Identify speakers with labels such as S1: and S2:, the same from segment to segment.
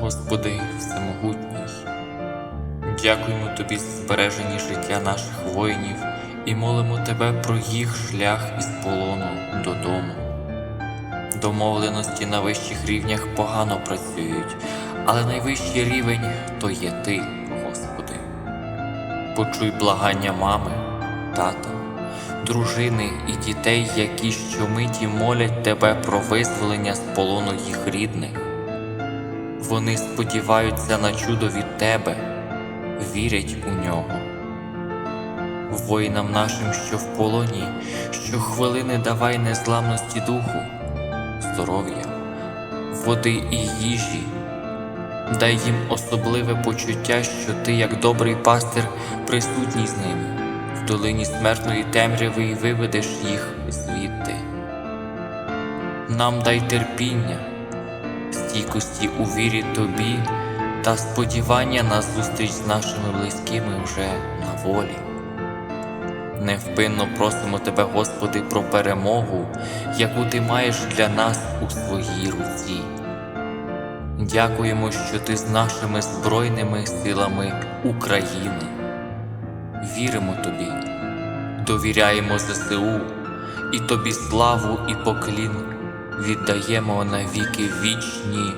S1: Господи Всемогутній, дякуємо Тобі за збережені життя наших воїнів і молимо Тебе про їх шлях із полону додому. Домовленості на вищих рівнях погано працюють, але найвищий рівень то є Ти, Господи. Почуй благання мами, тата, дружини і дітей, які щомиті молять Тебе про визволення з полону їх рідних. Вони сподіваються на чудо від Тебе, вірять у нього. Воїнам нашим, що в полоні, щохвилини давай незламності духу, здоров'я, води і їжі. Дай їм особливе почуття, що ти, як добрий пастир, присутній з ними, в долині смертної темряви і виведеш їх звідти. Нам дай терпіння, стійкості у вірі тобі та сподівання на зустріч з нашими близькими вже на волі. Невпинно просимо Тебе, Господи, про перемогу, яку Ти маєш для нас у своїй руці. Дякуємо, що Ти з нашими Збройними силами України. Віримо Тобі, довіряємо ЗСУ і Тобі славу і поклін віддаємо навіки вічні.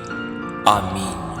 S1: Амінь.